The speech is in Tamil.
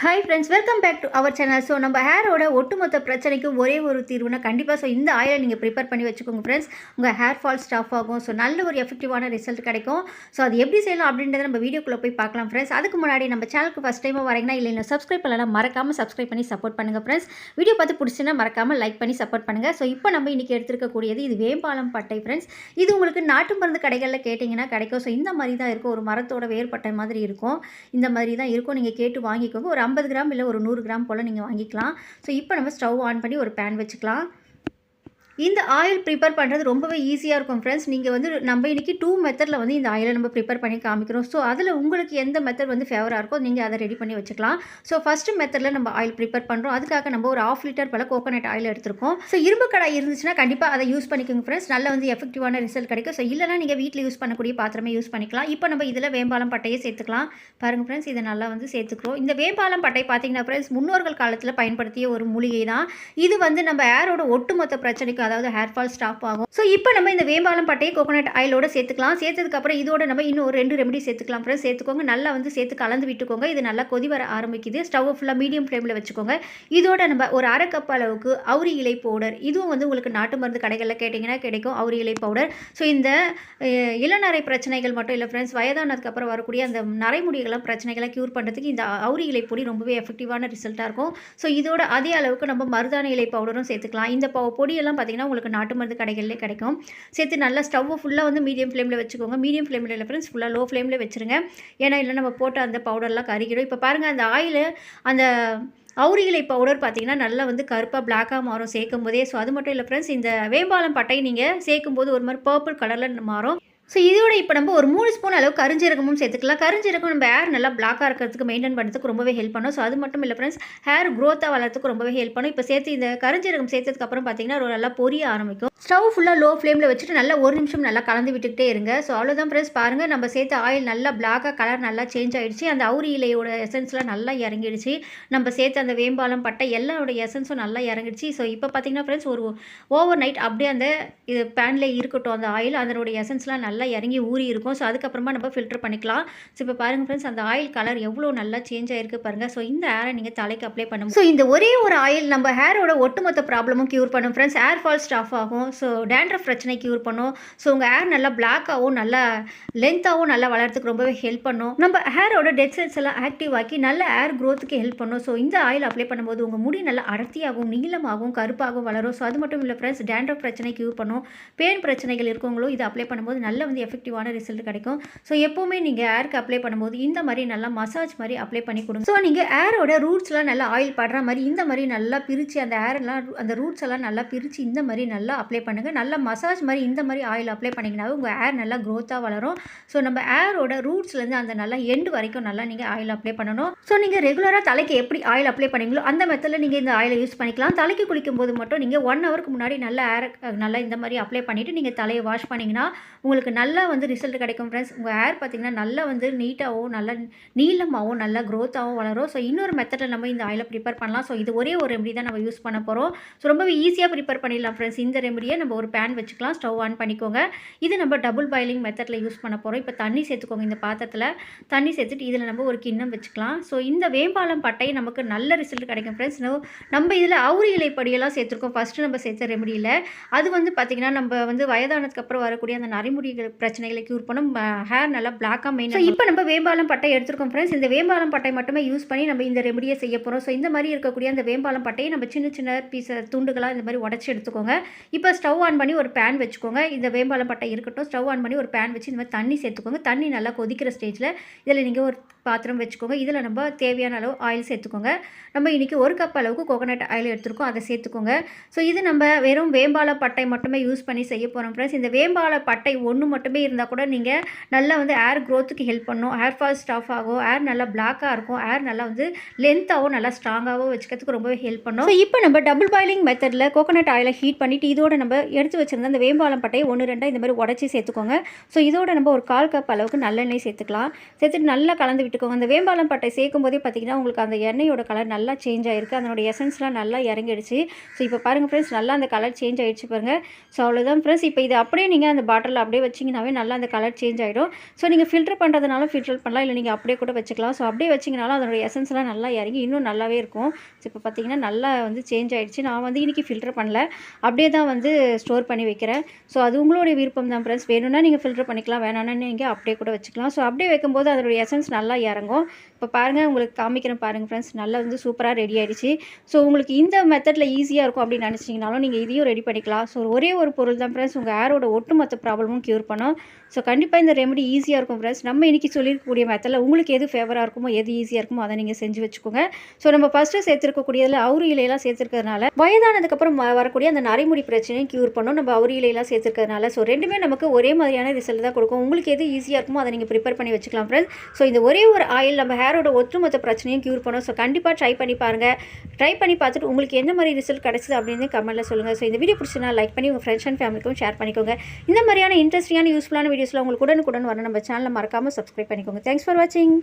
Hi friends welcome back to our channel so நம்ம ஹேரோட ஒட்டுமொத்த பிரச்சனைக்கும் ஒரே ஒரு தீர்வுனா கண்டிப்பாக ஸோ இந்த ஆயிலை நீங்கள் ப்ரிப்பேர் பண்ணி வச்சுக்கோங்க ஃப்ரெண்ட்ஸ் உங்கள் ஹேர் ஃபால் ஸ்டாஃப் ஆகும். ஸோ நல்ல ஒரு எஃபெக்டிவான ரிசல்ட் கிடைக்கும். ஸோ அது எப்படி செய்யலாம் அப்படின்றத நம்ம வீடியோக்குள்ளே போய் பார்க்கலாம் ஃப்ரெண்ட்ஸ் அதுக்கு முன்னாடி நம்ம சேனலுக்கு ஃபஸ்ட் டைமாக வரீங்கன்னா இல்லை இல்லை சப்ஸ்கிரைப் பண்ணலாம் மறக்காமல் சப்ஸ்கிரைப் பண்ணி சப்போர்ட் பண்ணுங்கள் ஃப்ரெண்ட்ஸ் வீடியோ பார்த்து பிடிச்சின்னா மறக்காமல் லைக் பண்ணி சப்போர்ட் பண்ணுங்கள் ஸோ இப்போ நம்ம இன்றைக்கி எடுத்துருக்கக்கூடியது இது வேம்பாலம் பட்டை ஃப்ரெண்ட்ஸ் இது உங்களுக்கு நாட்டு மருந்து கடைகளில் கேட்டிங்கன்னா கிடைக்கும். ஸோ இந்த மாதிரி தான் இருக்கும். ஒரு மரத்தோட வேறுபட்ட மாதிரி இருக்கும். இந்த மாதிரி தான் இருக்கும். நீங்கள் கேட்டு வாங்கிக்கோங்க. ஒரு ஐம்பது கிராம் இல்லை ஒரு நூறு கிராம் போல் நீங்கள் வாங்கிக்கலாம். ஸோ இப்போ நம்ம ஸ்டவ் ஆன் பண்ணி ஒரு பேன் வச்சுக்கலாம். இந்த ஆயில் ப்ரிப்பேர் பண்ணுறது ரொம்பவே ஈஸியாக இருக்கும் ஃப்ரெண்ட்ஸ் நீங்கள் வந்து நம்ம இன்றைக்கி டூ மெத்தடில் வந்து இந்த ஆயிலை நம்ம ப்ரிப்பேர் பண்ணி காமிக்கிறோம். ஸோ அதில் உங்களுக்கு எந்த மெத்தட் வந்து ஃபேவராக இருக்கோ நீங்கள் அதை ரெடி பண்ணி வச்சுக்கலாம். ஸோ ஃபஸ்ட்டு மெத்தடில் நம்ம ஆயில் ப்ரிப்பேர் பண்ணுறோம் அதுக்காக நம்ம ஒரு ஆஃப் லிட்டர் போல் கோகோனட் ஆயில் எடுத்திருக்கோம். ஸோ இரும்பு கடாய் இருந்துச்சுன்னா கண்டிப்பாக அதை யூஸ் பண்ணிக்கோங்க ஃப்ரெண்ட்ஸ் நல்ல வந்து எஃபெக்டிவான ரிசல்ட் கிடைக்கும். ஸோ இல்லைனா நீங்கள் வீட்டில் யூஸ் பண்ணக்கூடிய பாத்திரமே யூஸ் பண்ணிக்கலாம். இப்போ நம்ம இதில் வேம்பாலம் பட்டையை சேர்த்துக்கலாம். பாருங்கள் ஃப்ரெண்ட்ஸ் இதை நல்லா வந்து சேர்த்துக்கிறோம். இந்த வேம்பாலம் பட்டை பார்த்தீங்கன்னா ஃப்ரெண்ட்ஸ் முன்னோர்கள் காலத்தில் பயன்படுத்திய ஒரு மூலிகை தான் இது வந்து நம்ம ஏரோட ஒட்டுமொத்த பிரச்சனைக்கு அதாவது ஹேர் ஃபால் ஸ்டாப் ஆகும். ஸோ இப்போ நம்ம இந்த வேம்பாலம் பட்டையை கோகோனட் ஆயிலோட சேர்த்துக்கலாம். சேர்த்ததுக்கப்புறம் இதோட நம்ம இன்னும் ஒரு ரெண்டு ரெமடி சேர்த்துக்கலாம் அப்புறம் சேர்த்துக்கோங்க. நல்லா வந்து சேர்த்து கலந்து விட்டுக்கோங்க. இது நல்லா கொதி வர ஆரம்பிக்குது. ஸ்டவ் ஃபுல்லாக மீடியம் ஃப்ளேமில் வச்சுக்கோங்க. இதோட நம்ம ஒரு அரை கப் அளவுக்கு அவுரி இலை பவுடர் இதுவும் வந்து உங்களுக்கு நாட்டு மருந்து கடைகளில் கேட்டிங்கன்னா கிடைக்கும். அவுரி இலை பவுடர் ஸோ இந்த இளநரை பிரச்சனைகள் மட்டும் இல்லை ஃப்ரெண்ட்ஸ் வயதானதுக்கு அப்புறம் வரக்கூடிய அந்த நரைமுடிகளை பிரச்சனைகளை க்யூர் பண்ணுறதுக்கு இந்த அவுரி இலை பொடி ரொம்பவே எஃபெக்டிவான ரிசல்ட்டாக இருக்கும். ஸோ இதோட அதே அளவுக்கு நம்ம மருதாணி இலை பவுடரும் சேர்த்துக்கலாம். இந்த பொடியெல்லாம் பார்த்திங்கன்னா உங்களுக்கு நாட்டு மருந்து கடைகளிலே கிடைக்கும். சேர்த்து நல்லா ஸ்டவ் ஃபுல்லாக வந்து மீடியம் ஃப்ளேமில் வச்சுக்கோங்க. மீடியம் ஃப்ளேமில் இல்லை ஃப்ரெண்ட்ஸ் ஃபுல்லாக லோ ஃப்ளேமில் வச்சுருங்க. ஏன்னா இல்லை நம்ம போட்ட அந்த பவுடர்லாம் கருகிடும். இப்போ பாருங்கள் அந்த ஆயில் அந்த அவுரிகளை பவுடர் பார்த்தீங்கன்னா நல்லா வந்து கருப்பாக பிளாக்காக மாறும் சேர்க்கும் போதே ஸோ அது மட்டும் இல்லை ஃப்ரெண்ட்ஸ் இந்த வேம்பாலம் பட்டை நீங்கள் சேர்க்கும் போது ஒரு மாதிரி பர்பிள் கலரில் மாறும். ஸோ இதோட இப்போ நம்ம ஒரு மூணு ஸ்பூன் அளவு கருஞ்சீரகமும் சேர்த்துக்கலாம். கருஞ்சீரகம் நம்ம ஹேர் நல்லா பிளாக்காக இருக்கிறதுக்கு மெயின்டைன் பண்ணுறதுக்கு ரொம்பவே ஹெல்ப் பண்ணும். ஸோ அது மட்டும் இல்லை ஃப்ரெண்ட்ஸ் ஹேர் க்ரோத்தாக வளர்த்துக்கு ரொம்பவே ஹெல்ப் பண்ணும். இப்போ சேர்த்து இந்த கருஞ்சீரகம் சேர்த்ததுக்கப்புறம் பார்த்தீங்கன்னா ஒரு நல்லா பொரிய ஆரம்பிக்கும். ஸ்டவ் ஃபுல்லாக லோ ஃப்ளேமில் வச்சுட்டு நல்லா ஒரு நிமிஷம் நல்லா கலந்து விட்டுக்கிட்டே இருங்க. ஸோ அவ்வளோதான் ஃப்ரெண்ட்ஸ் பாருங்கள் நம்ம சேர்த்த ஆயில் நல்லா பிளாக்காக கலர் நல்லா சேஞ்ச் ஆகிடுச்சு அந்த அவுரி இலையோட எசன்ஸ்லாம் நல்லா இறங்கிடுச்சு. நம்ம சேர்த்து அந்த வேம்பாலம் பட்டை எல்லாரோட எசன்ஸும் நல்லா இறங்கிடுச்சு. ஸோ இப்போ பார்த்தீங்கன்னா ஃப்ரெண்ட்ஸ் ஒரு ஓவர் நைட் அப்படியே அந்த இது பேனில் இருக்கட்டும் அந்த ஆயில் அதனுடைய எசன்ஸ்லாம் நல்லா இறங்கி ஊறி இருக்கும். ஸோ அதுக்கப்புறமா நம்ம ஃபில்டர் பண்ணிக்கலாம். ஸோ இப்போ பாருங்கள் ஃப்ரெண்ட்ஸ் அந்த ஆயில் கலர் எவ்வளோ நல்லா சேஞ்ச் ஆயிருக்கு பாருங்கள் ஸோ இந்த ஹேரை நீங்கள் தலைக்கு அப்ளை பண்ணும். ஸோ இந்த ஒரே ஒரு ஆயில் நம்ம ஹேரோட ஒட்டுமொத்த ப்ராப்ளமும் க்யூர் பண்ணும். ஃப்ரெண்ட்ஸ் ஹேர் ஃபால் ஸ்டாஃப் ஆகும். ஸோ டேண்ட்ரஃப் பிரச்சனை க்யூர் பண்ணும். ஸோ உங்கள் ஹேர் நல்லா பிளாக்காகவும் நல்லா லென்த்தாகவும் நல்லா வளர்றதுக்கு ரொம்பவே ஹெல்ப் பண்ணும். நம்ம ஹேரோட டெட் செல்ஸ் எல்லாம் ஆக்டிவ் ஆக்கி நல்ல ஹேர் க்ரோத்துக்கு ஹெல்ப் பண்ணும். ஸோ இந்த ஆயில் அப்ளை பண்ணும்போது உங்கள் முடி நல்லா அடர்த்தியாகவும் நீளமாகவும் கருப்பாகவும் வளரும். ஸோ அது மட்டும் இல்லை ஃப்ரெண்ட்ஸ் டேண்ட்ரஃப் பிரச்சனை க்யூர் பண்ணும். பேன் பிரச்சனைகள் இருக்கவங்களும் இதை அப்ளை பண்ணும்போது நல்ல வந்து எஃபெக்டிவான ரிசல்ட் கிடைக்கும். ஸோ எப்போவுமே நீங்கள் ஏருக்கு அப்ளை பண்ணும்போது இந்த மாதிரி நல்லா மசாஜ் மாதிரி அப்ளை பண்ணி கொடுங்க. ஸோ நீங்கள் ஏரோட ரூட்ஸ்லாம் நல்லா ஆயில் படுற மாதிரி இந்த மாதிரி நல்லா பிரித்து அந்த ஹேரெல்லாம் அந்த ரூட்ஸ் எல்லாம் நல்லா பிரித்து இந்த மாதிரி நல்லா அப்ளை பண்ணுங்கள் நல்லா மசாஜ் மாதிரி இந்த மாதிரி ஆயில் அப்ளை பண்ணிங்கனாவே உங்கள் ஏர் நல்லா க்ரோத்தாக வளரும். ஸோ நம்ம ஏரோட ரூட்ஸ்லேருந்து அந்த நல்லா எண்டு வரைக்கும் நல்லா நீங்கள் ஆயில் அப்ளை பண்ணணும். ஸோ நீங்கள் ரெகுலராக தலைக்கு எப்படி ஆயில் அப்ளை பண்ணீங்களோ அந்த மெத்தடில் நீங்கள் இந்த ஆயிலை யூஸ் பண்ணிக்கலாம். தலைக்கு குளிக்கும் போது மட்டும் நீங்கள் ஒன் ஹவருக்கு முன்னாடி நல்லா ஏர் நல்லா இந்த மாதிரி அப்ளை பண்ணிவிட்டு நீங்கள் தலையை வாஷ் பண்ணிங்கன்னா உங்களுக்கு நல்லா வந்து ரிசல்ட் கிடைக்கும் ஃப்ரெண்ட்ஸ் உங்கள் ஹேர் பார்த்தீங்கன்னா நல்லா வந்து நீட்டாகவும் நல்லா நீளமாகவும் நல்லா க்ரோத்தாகவும் வளரும். ஸோ இன்னொரு மெத்தடில் நம்ம இந்த ஆயிலை ப்ரிப்பேர் பண்ணலாம். ஸோ இது ஒரே ஒரு ரெமடி தான் நம்ம யூஸ் பண்ண போகிறோம் ஸோ ரொம்பவே ஈஸியாக ப்ரிப்பேர் பண்ணிடலாம் ஃப்ரெண்ட்ஸ் இந்த ரெமடியை நம்ம ஒரு பேன் வச்சுக்கலாம். ஸ்டவ் ஆன் பண்ணிக்கோங்க. இது நம்ம டபுள் பாயிலிங் மெத்தடில் யூஸ் பண்ண போகிறோம் இப்போ தண்ணி சேர்த்துக்கோங்க இந்த பாத்திரத்தில். தண்ணி சேர்த்துட்டு இதில் நம்ம ஒரு கிண்ணம் வச்சுக்கலாம். ஸோ இந்த வேம்பாலம் பட்டை நமக்கு நல்ல ரிசல்ட் கிடைக்கும் ஃப்ரெண்ட்ஸ் நம்ம இதில் அவுரி இலை படியெல்லாம் சேர்த்துருக்கோம். ஃபஸ்ட்டு நம்ம சேர்த்த ரெமடியில் அது வந்து பார்த்திங்கன்னா நம்ம வந்து வயதானதுக்கப்புறம் வரக்கூடிய அந்த நரைமுடிகள் பிரச்சனைகளை க்யூர் பண்ணும். ஹேர் நல்லா பிளாக்காக மெயின் ஸோ இப்போ நம்ம வேம்பாலம் பட்டை எடுத்திருக்கோம் ஃப்ரெண்ட்ஸ் இந்த வேம்பாலம் பட்டை மட்டுமே யூஸ் பண்ணி நம்ம இந்த ரெமடியை செய்ய போகிறோம் ஸோ இந்த மாதிரி இருக்கக்கூடிய அந்த வேம்பாலம் பட்டையை நம்ம சின்ன சின்ன பீஸ் துண்டுகளாக இந்த மாதிரி உடச்சி எடுத்துக்கோங்க. இப்போ ஸ்டவ் ஆன் பண்ணி ஒரு பேன் வச்சுக்கோங்க. இந்த வேம்பாலம் பட்டை இருக்கட்டும் ஸ்டவ் ஆன் பண்ணி ஒரு பேன் வச்சு இந்த மாதிரி தண்ணி சேர்த்துக்கோங்க. தண்ணி நல்லா கொதிக்கிற ஸ்டேஜில் இதில் நீங்கள் ஒரு பாத்திரம் வச்சுக்கோங்க. இதில் நம்ம தேவையான அளவு ஆயில் சேர்த்துக்கோங்க. நம்ம இன்றைக்கி ஒரு கப் அளவுக்கு கோகனட் ஆயில் எடுத்துருக்கோம். அதை சேர்த்துக்கோங்க. ஸோ இது நம்ம வெறும் வேம்பால பட்டை மட்டுமே யூஸ் பண்ணி செய்ய போகிறோம் ஃப்ரெண்ட்ஸ் இந்த வேம்பால பட்டை ஒன்று மட்டுமே இருந்தால் கூட நீங்கள் நல்லா வந்து ஏர் க்ரோத்துக்கு ஹெல்ப் பண்ணும். ஹேர் ஃபால் ஸ்டாஃப் ஆகும். ஏர் நல்லா பிளாக்காக இருக்கும். ஏர் நல்லா வந்து லென்த்தாகவும் நல்லா ஸ்ட்ராங்காகவும் வச்சுக்கிறதுக்கு ரொம்பவே ஹெல்ப் பண்ணும். ஸோ இப்போ நம்ம டபுள் பாயிலிங் மெத்தடில் கோகனட் ஆயிலை ஹீட் பண்ணிவிட்டு இதோட நம்ம எடுத்து வச்சுருந்த அந்த வேம்பாலம் பட்டையை ஒன்று ரெண்டாக இந்த மாதிரி உடச்சி சேர்த்துக்கோங்க. ஸோ இதோட நம்ம ஒரு கால் கப் அளவுக்கு நல்லெண்ணெய் சேர்த்துக்கலாம். சேர்த்துட்டு நல்லா கலந்து விட்டு விட்டுக்கோங்க அந்த வேம்பாலம் பட்டை சேர்க்கும் போதே பார்த்திங்கன்னா உங்களுக்கு அந்த எண்ணெயோட கலர் நல்லா சேஞ்ச் ஆயிருக்கு. அதனுடைய எசன்ஸ்லாம் நல்லா இறங்கிடுச்சு. ஸோ இப்போ பாருங்கள் ஃப்ரெண்ட்ஸ் நல்லா அந்த கலர் சேஞ்ச் ஆகிடுச்சு பாருங்கள் ஸோ அவ்வளோதான் ஃப்ரெண்ட்ஸ் இப்போ இது அப்படியே நீங்கள் அந்த பாட்டிலில் அப்படியே வச்சிங்கனாவே நல்லா அந்த கலர் சேஞ்ச் ஆகிடும் ஸோ நீங்கள் ஃபில்டர் பண்ணுறதுனால ஃபில்டர் பண்ணலாம். இல்லை நீங்கள் அப்படியே கூட வச்சுக்கலாம். ஸோ அப்படியே வச்சிங்கனாலும் அதனுடைய எசன்ஸ்லாம் நல்லா இறங்கி இன்னும் நல்லாவே இருக்கும். ஸோ இப்போ பார்த்தீங்கன்னா நல்லா வந்து சேஞ்ச் ஆகிடுச்சு நான் வந்து இன்றைக்கி ஃபில்டர் பண்ணல. அப்படியே தான் வந்து ஸ்டோர் பண்ணி வைக்கிறேன். ஸோ அது உங்களுடைய விருப்பம் தான் ஃப்ரெண்ட்ஸ் வேணும்னா நீங்கள் ஃபில்டர் பண்ணிக்கலாம். வேணாம்னா நீங்கள் அப்படியே கூட வச்சுக்கலாம். ஸோ அப்படியே வைக்கும்போது அதனுடைய எசன்ஸ் நல்லா இறங்கும். இப்போ பாருங்கள் உங்களுக்கு காமிக்கிறேன் பாருங்கள் ஃப்ரெண்ட்ஸ் நல்லா வந்து சூப்பராக ரெடி ஆகிடுச்சு ஸோ உங்களுக்கு இந்த மெத்தடில் ஈஸியாக இருக்கும் அப்படின்னு நினச்சிங்கனாலும் நீங்கள் இதையும் ரெடி பண்ணிக்கலாம். ஸோ ஒரே ஒரு பொருள் தான் ஃப்ரெண்ட்ஸ் உங்கள் ஏரோட ஒட்டுமொத்த ப்ராப்ளமும் க்யூர் பண்ணும். ஸோ கண்டிப்பாக இந்த ரெமெடி ஈஸியாக இருக்கும் ஃப்ரெண்ட்ஸ் நம்ம இன்றைக்கி சொல்லியிருக்கக்கூடிய மெத்தடில் உங்களுக்கு எது ஃபேவராக இருக்குமோ எது ஈஸியாக இருக்குமோ அதை நீங்கள் செஞ்சு வச்சுக்கோங்க. ஸோ நம்ம ஃபஸ்ட்டு சேர்த்துருக்கக்கூடியதில் அவுரி இலையெல்லாம் சேர்த்துருக்கிறதுனால வயதானதுக்கப்புறம் வரக்கூடிய அந்த நரைமுடி பிரச்சனையும் க்யூர் பண்ணும். நம்ம அவுரி இலையெல்லாம் சேர்த்துருக்கிறதுனால. ஸோ ரெண்டுமே நமக்கு ஒரே மாதிரியான ரிசல்ட் தான் கொடுக்கும். உங்களுக்கு எது ஈஸியாக இருக்குமோ அதை நீங்கள் ப்ரிப்பேர் பண்ணி வச்சுக்கலாம் ஃப்ரெண்ட்ஸ் ஸோ இந்த ஒரே ஒரு ஆயில் நம்ம ஹேரோட ஒட்டுமொத்த பிரச்சனையும் க்யூர் பண்ணும். ஸோ கண்டிப்பாக ட்ரை பண்ணி பாருங்கள் ட்ரை பண்ணி பார்த்துட்டு உங்களுக்கு என்ன மாதிரி ரிசல்ட் கிடச்சிது அப்படின்னு கமெண்ட்டில் சொல்லுங்கள் ஸோ இந்த வீடியோ பிடிச்சினா லைக் பண்ணி உங்கள் ஃப்ரெண்ட்ஸ் அண்ட் ஃபேமிலிக்கும் ஷேர் பண்ணிக்கோங்க. இந்த மாதிரியான இன்ட்ரெஸ்டிங்கான யூஸ்ஃபுல்லான வீடியோஸில் உங்களுக்கு உடனுக்குடன் வர நம்ம சேனலை மறக்காமல் சப்ஸ்கிரைப் பண்ணிக்கோங்க. தேங்க்ஸ் ஃபார் வாட்சிங்